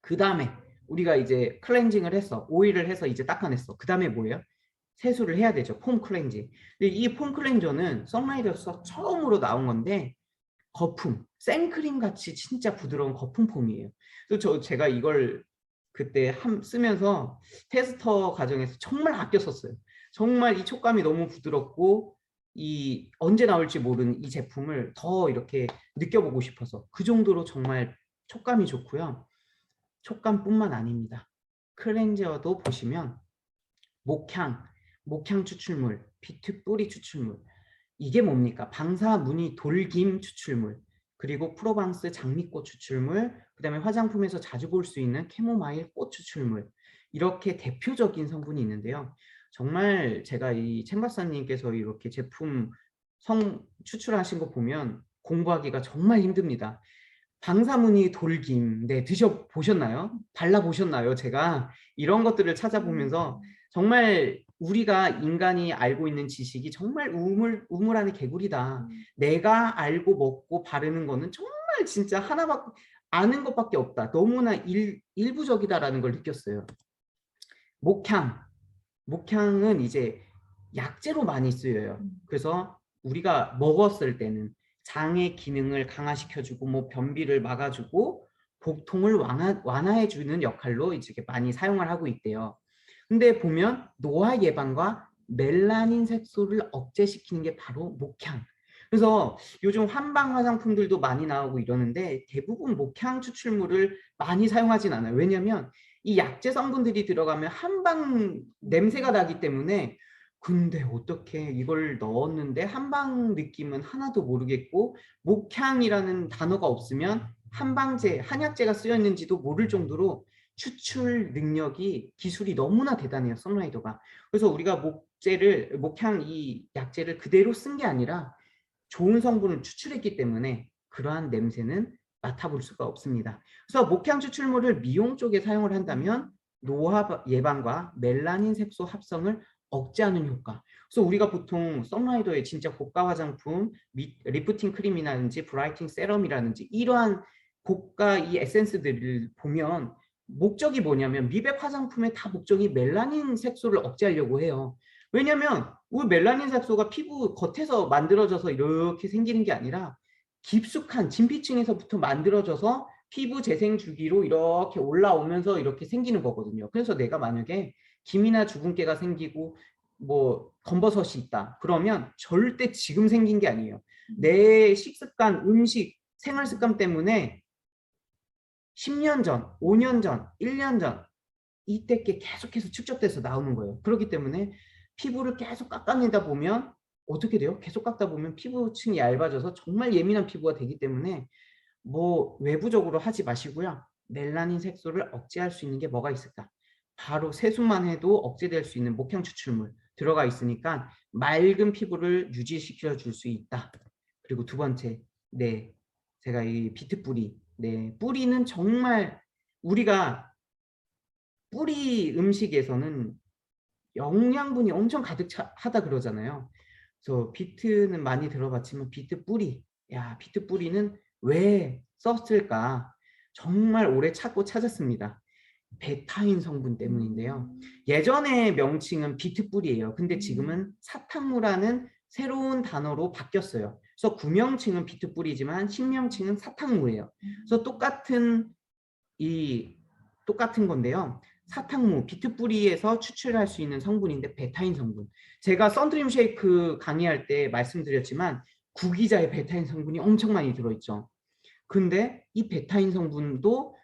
그 다음에 우리가 이제 클렌징을 했어. 오일을 해서 이제 닦아냈어. 그 다음에 뭐예요? 세수를 해야 되죠. 폼 클렌징. 이 폼 클렌저는 썬라이더에서 처음으로 나온 건데 거품, 생크림 같이 진짜 부드러운 거품 폼이에요. 그래서 저 제가 이걸 그때 함 쓰면서 테스터 과정에서 정말 아껴 썼어요. 정말 이 촉감이 너무 부드럽고 이 언제 나올지 모르는 이 제품을 더 이렇게 느껴보고 싶어서 그 정도로 정말 촉감이 좋고요. 촉감뿐만 아닙니다. 클렌저도 보시면 목향, 목향 추출물, 비트 뿌리 추출물 이게 뭡니까? 방사 무늬 돌김 추출물 그리고 프로방스 장미꽃 추출물 그 다음에 화장품에서 자주 볼 수 있는 캐모마일 꽃 추출물 이렇게 대표적인 성분이 있는데요. 정말 제가 이 챔박사님께서 이렇게 제품 성 추출하신 거 보면 공부하기가 정말 힘듭니다. 방사무늬 돌김, 네 드셔 보셨나요? 발라 보셨나요? 제가 이런 것들을 찾아보면서 정말 우리가 인간이 알고 있는 지식이 정말 우물 우물 안의 개구리다. 내가 알고 먹고 바르는 거는 정말 진짜 하나밖에 아는 것밖에 없다. 너무나 일, 일부적이다라는 걸 느꼈어요. 목향, 목향은 이제 약재로 많이 쓰여요. 그래서 우리가 먹었을 때는 장의 기능을 강화시켜주고 뭐 변비를 막아주고 복통을 완화, 완화해주는 역할로 이제 많이 사용을 하고 있대요. 근데 보면 노화 예방과 멜라닌 색소를 억제시키는 게 바로 목향. 그래서 요즘 한방 화장품들도 많이 나오고 이러는데 대부분 목향 추출물을 많이 사용하진 않아요. 왜냐하면 이 약재 성분들이 들어가면 한방 냄새가 나기 때문에 근데 어떻게 이걸 넣었는데 한방 느낌은 하나도 모르겠고 목향이라는 단어가 없으면 한방제, 한약재가 쓰여 있는지도 모를 정도로 추출 능력이 기술이 너무나 대단해요 선라이더가. 그래서 우리가 목재를 목향 이 약재를 그대로 쓴 게 아니라 좋은 성분을 추출했기 때문에 그러한 냄새는 맡아볼 수가 없습니다. 그래서 목향 추출물을 미용 쪽에 사용을 한다면 노화 예방과 멜라닌 색소 합성을 억제하는 효과. 그래서 우리가 보통 썬라이더의 진짜 고가 화장품, 미, 리프팅 크림이라든지 브라이팅 세럼이라든지 이러한 고가 이 에센스들을 보면 목적이 뭐냐면 미백 화장품의 다 목적이 멜라닌 색소를 억제하려고 해요. 왜냐하면 우리 멜라닌 색소가 피부 겉에서 만들어져서 이렇게 생기는 게 아니라 깊숙한 진피층에서부터 만들어져서 피부 재생 주기로 이렇게 올라오면서 이렇게 생기는 거거든요. 그래서 내가 만약에 김이나 주근깨가 생기고 뭐 검버섯이 있다. 그러면 절대 지금 생긴 게 아니에요. 내 식습관, 음식, 생활 습관 때문에 10년 전, 5년 전, 1년 전 이때 게 계속해서 축적돼서 나오는 거예요. 그렇기 때문에 피부를 계속 깎아내다 보면 어떻게 돼요? 계속 깎다 보면 피부층이 얇아져서 정말 예민한 피부가 되기 때문에 뭐 외부적으로 하지 마시고요. 멜라닌 색소를 억제할 수 있는 게 뭐가 있을까? 바로 세수만 해도 억제될 수 있는 목향 추출물 들어가 있으니까 맑은 피부를 유지시켜 줄 수 있다. 그리고 두 번째, 네, 제가 이 비트 뿌리, 네, 뿌리는 정말 우리가 뿌리 음식에서는 영양분이 엄청 가득 차, 하다 그러잖아요. 그래서 비트는 많이 들어봤지만 비트 뿌리, 야, 비트 뿌리는 왜 썼을까? 정말 오래 찾고 찾았습니다. 베타인 성분 때문인데요. 예전의 명칭은 비트뿌리예요. 근데 지금은 사탕무라는 새로운 단어로 바뀌었어요. 그래서 구명칭은 비트뿌리지만 신명칭은 사탕무예요. 그래서 똑같은 이 똑같은 건데요. 사탕무, 비트뿌리에서 추출할 수 있는 성분인데 베타인 성분. 제가 선드림 쉐이크 강의할 때 말씀드렸지만 구기자의 베타인 성분이 엄청 많이 들어있죠. 근데 이 베타인 성분도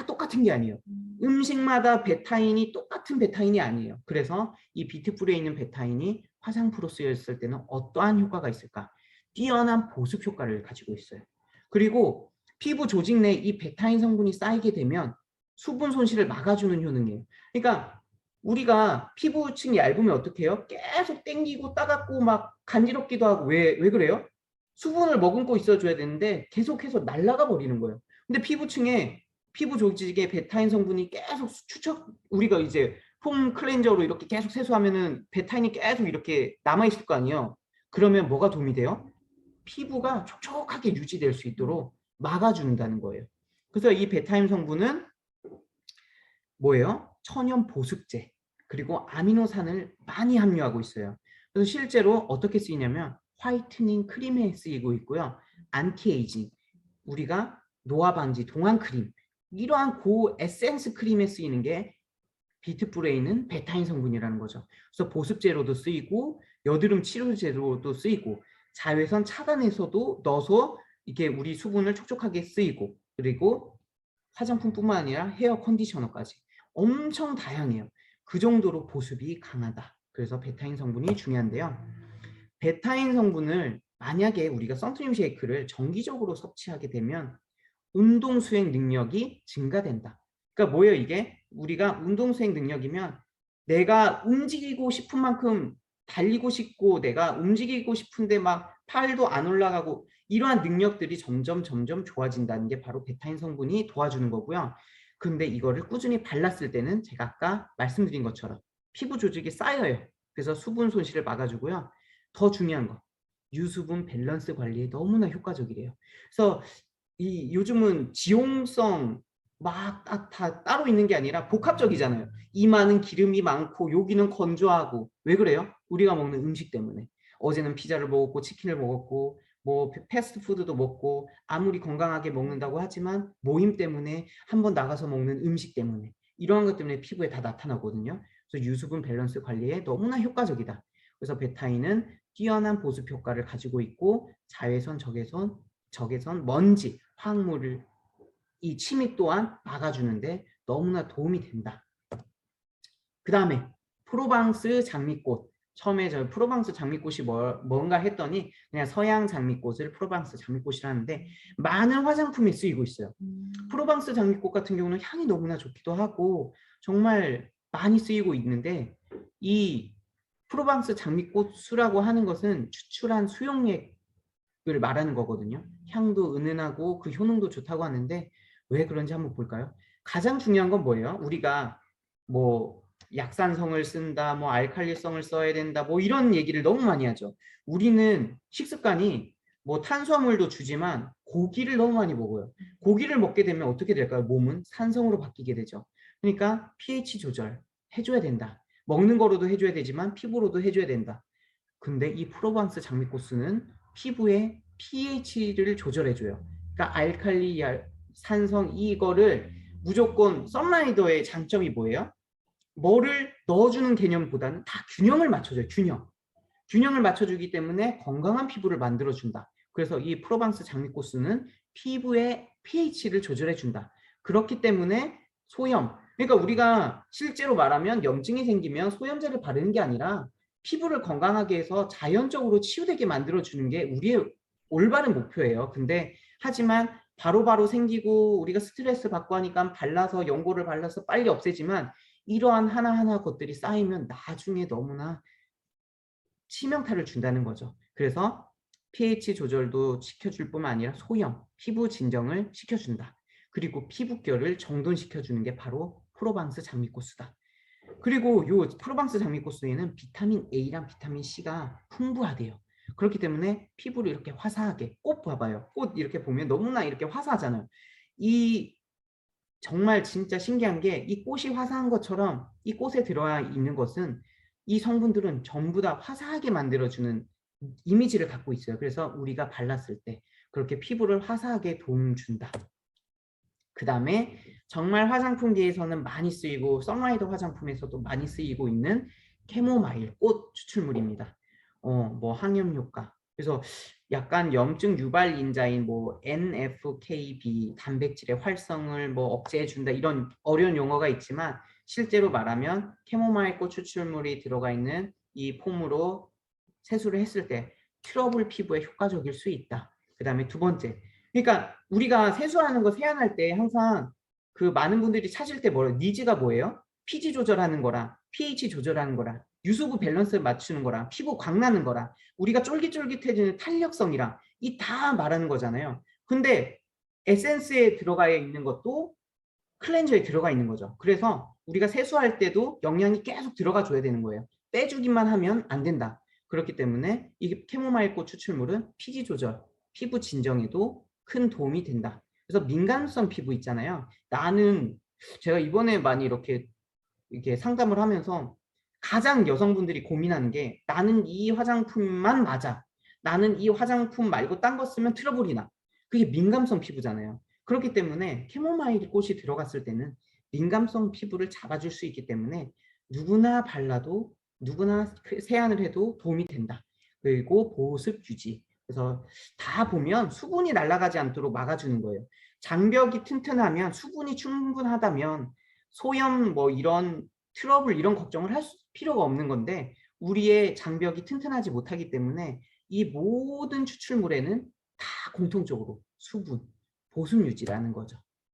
다 똑같은 게 아니에요. 음식마다 베타인이 똑같은 베타인이 아니에요. 그래서 이 비트풀에 있는 베타인이 화장품으로 쓰였을 때는 어떠한 효과가 있을까? 뛰어난 보습 효과를 가지고 있어요. 그리고 피부 조직 내에 이 베타인 성분이 쌓이게 되면 수분 손실을 막아주는 효능이에요. 그러니까 우리가 피부층이 얇으면 어떻게 해요? 계속 땡기고 따갑고 막 간지럽기도 하고 왜, 왜 그래요? 수분을 머금고 있어줘야 되는데 계속해서 날아가 버리는 거예요. 근데 피부층에 피부 조직에 베타인 성분이 계속 추적 우리가 이제 폼 클렌저로 이렇게 계속 세수하면은 베타인이 계속 이렇게 남아 있을 거 아니에요. 그러면 뭐가 도움이 돼요? 피부가 촉촉하게 유지될 수 있도록 막아준다는 거예요. 그래서 이 베타임 성분은 뭐예요? 천연 보습제 그리고 아미노산을 많이 함유하고 있어요. 그래서 실제로 어떻게 쓰이냐면 화이트닝 크림에 쓰이고 있고요. 안티에이징 우리가 노화 방지 동안 크림 이러한 고 에센스 크림에 쓰이는 게 비트풀에 있는 베타인 성분이라는 거죠. 그래서 보습제로도 쓰이고 여드름 치료제로도 쓰이고 자외선 차단에서도 넣어서 이게 우리 수분을 촉촉하게 쓰이고 그리고 화장품뿐만 아니라 헤어 컨디셔너까지 엄청 다양해요. 그 정도로 보습이 강하다. 그래서 베타인 성분이 중요한데요. 베타인 성분을 만약에 우리가 선트림 쉐이크를 정기적으로 섭취하게 되면 운동 수행 능력이 증가된다. 그러니까 뭐예요 이게? 우리가 운동 수행 능력이면 내가 움직이고 싶은 만큼 달리고 싶고 내가 움직이고 싶은데 막 팔도 안 올라가고 이러한 능력들이 점점 점점 좋아진다는 게 바로 베타인 성분이 도와주는 거고요. 근데 이거를 꾸준히 발랐을 때는 제가 아까 말씀드린 것처럼 피부 조직이 쌓여요. 그래서 수분 손실을 막아주고요. 더 중요한 거 유수분 밸런스 관리에 너무나 효과적이래요. 그래서 이 요즘은 지용성 막 다 따로 있는 게 아니라 복합적이잖아요. 이마는 기름이 많고 여기는 건조하고 왜 그래요? 우리가 먹는 음식 때문에 어제는 피자를 먹었고 치킨을 먹었고 뭐 패스트푸드도 먹고 아무리 건강하게 먹는다고 하지만 모임 때문에 한번 나가서 먹는 음식 때문에 이러한 것 때문에 피부에 다 나타나거든요. 그래서 유수분 밸런스 관리에 너무나 효과적이다. 그래서 베타인은 뛰어난 보습 효과를 가지고 있고 자외선, 적외선, 적외선, 먼지, 화학물을 이 침입 또한 막아주는데 너무나 도움이 된다. 그 다음에 프로방스 장미꽃 처음에 저 프로방스 장미꽃이 뭐, 뭔가 했더니 그냥 서양 장미꽃을 프로방스 장미꽃이라는데 많은 화장품에 쓰이고 있어요. 음. 프로방스 장미꽃 같은 경우는 향이 너무나 좋기도 하고 정말 많이 쓰이고 있는데 이 프로방스 장미꽃 수라고 하는 것은 추출한 수용액 을 말하는 거거든요. 향도 은은하고 그 효능도 좋다고 하는데 왜 그런지 한번 볼까요? 가장 중요한 건 뭐예요? 우리가 뭐 약산성을 쓴다, 뭐 알칼리성을 써야 된다, 뭐 이런 얘기를 너무 많이 하죠. 우리는 식습관이 뭐 탄수화물도 주지만 고기를 너무 많이 먹어요. 고기를 먹게 되면 어떻게 될까요? 몸은 산성으로 바뀌게 되죠. 그러니까 pH 조절 해줘야 된다. 먹는 거로도 해줘야 되지만 피부로도 해줘야 된다. 근데 이 프로방스 장미꽃수는 피부의 pH를 조절해줘요. 그러니까 알칼리, 산성 이거를 무조건 썬라이더의 장점이 뭐예요? 뭐를 넣어주는 개념보다는 다 균형을 맞춰줘요. 균형. 균형을 맞춰주기 때문에 건강한 피부를 만들어준다. 그래서 이 프로방스 장미꽃수는 피부의 pH를 조절해준다. 그렇기 때문에 소염. 그러니까 우리가 실제로 말하면 염증이 생기면 소염제를 바르는 게 아니라 피부를 건강하게 해서 자연적으로 치유되게 만들어주는 게 우리의 올바른 목표예요. 근데 하지만 바로바로 바로 생기고 우리가 스트레스 받고 하니까 발라서 연고를 발라서 빨리 없애지만 이러한 하나하나 것들이 쌓이면 나중에 너무나 치명타를 준다는 거죠. 그래서 pH 조절도 시켜줄 뿐만 아니라 소염, 피부 진정을 시켜준다. 그리고 피부결을 정돈시켜주는 게 바로 프로방스 장미꽃수다. 그리고 요 프로방스 장미꽃수에는 비타민 A랑 비타민 C가 풍부하대요. 그렇기 때문에 피부를 이렇게 화사하게 꽃 봐봐요. 꽃 이렇게 보면 너무나 이렇게 화사하잖아요. 이 정말 진짜 신기한 게 이 꽃이 화사한 것처럼 이 꽃에 들어와 있는 것은 이 성분들은 전부 다 화사하게 만들어주는 이미지를 갖고 있어요. 그래서 우리가 발랐을 때 그렇게 피부를 화사하게 도움 준다. 그 다음에 정말 화장품계에서는 많이 쓰이고 선라이더 화장품에서도 많이 쓰이고 있는 캐모마일 꽃 추출물입니다. 어, 뭐 항염 효과. 그래서 약간 염증 유발 인자인 뭐 NFKB 단백질의 활성을 뭐 억제해 준다 이런 어려운 용어가 있지만 실제로 말하면 캐모마일 꽃 추출물이 들어가 있는 이 폼으로 세수를 했을 때 트러블 피부에 효과적일 수 있다. 그 다음에 두 번째. 그러니까 우리가 세수하는 거 세안할 때 항상 그 많은 분들이 찾을 때 뭐예요? 니즈가 뭐예요? pH 조절하는 거랑 pH 조절하는 거랑 유수부 밸런스를 맞추는 거랑 피부 광나는 거랑 우리가 쫄깃쫄깃해지는 탄력성이랑 이 다 말하는 거잖아요. 근데 에센스에 들어가 있는 것도 클렌저에 들어가 있는 거죠. 그래서 우리가 세수할 때도 영양이 계속 들어가 줘야 되는 거예요. 빼주기만 하면 안 된다. 그렇기 때문에 이 캐모마일 꽃 추출물은 피지 조절, 피부 진정에도 큰 도움이 된다. 그래서 민감성 피부 있잖아요. 나는 제가 이번에 많이 이렇게 이렇게 상담을 하면서 가장 여성분들이 고민하는 게 나는 이 화장품만 맞아. 나는 이 화장품 말고 딴 거 쓰면 트러블이 나. 그게 민감성 피부잖아요. 그렇기 때문에 캐모마일 꽃이 들어갔을 때는 민감성 피부를 잡아줄 수 있기 때문에 누구나 발라도 누구나 그 세안을 해도 도움이 된다. 그리고 보습 유지. 그래서 다 보면 수분이 날아가지 않도록 막아주는 거예요. 장벽이 튼튼하면 수분이 충분하다면 소염 뭐 이런 트러블 이런 걱정을 할 수- 필요가 없는 건데 우리의 장벽이 튼튼하지 못하기 때문에 이 모든 추출물에는 다 공통적으로 수분, 보습 유지라는 거죠.